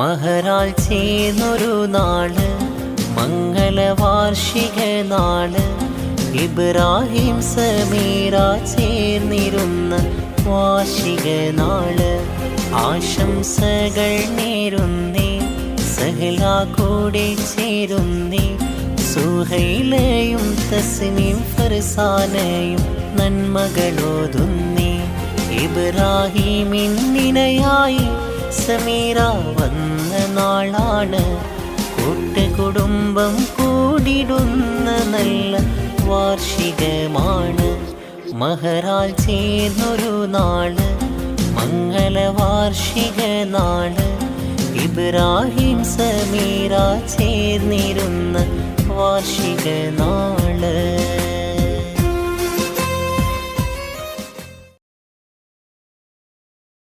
മഹറാൽ ചേർന്നൊരു നാൾ മംഗളവാർഷിക നാൾ ഇബ്രാഹിം സമീറ ചേർന്നിരുന്ന വാർഷിക നാൾ. ആശംസകൾ നേരുന്നേ സഹല കൂടെ ചേരുന്നേ സുഹൈലയും തസ്മീം ഫർസാനയും നന്മകളോതുന്നേ. ഇബ്രാഹിമിന്നിനയായി സമീറ വന്ന നാളാണ്. കൂട്ടുകുടുംബം കൂടിടുന്ന നല്ല വാർഷികമാണ്. മഹരാൽ ചേർന്നൊരു നാൾ മംഗളവാർഷിക നാൾ. ഇബ്രാഹിം സമീറ ചേർന്നിരുന്ന വാർഷിക നാൾ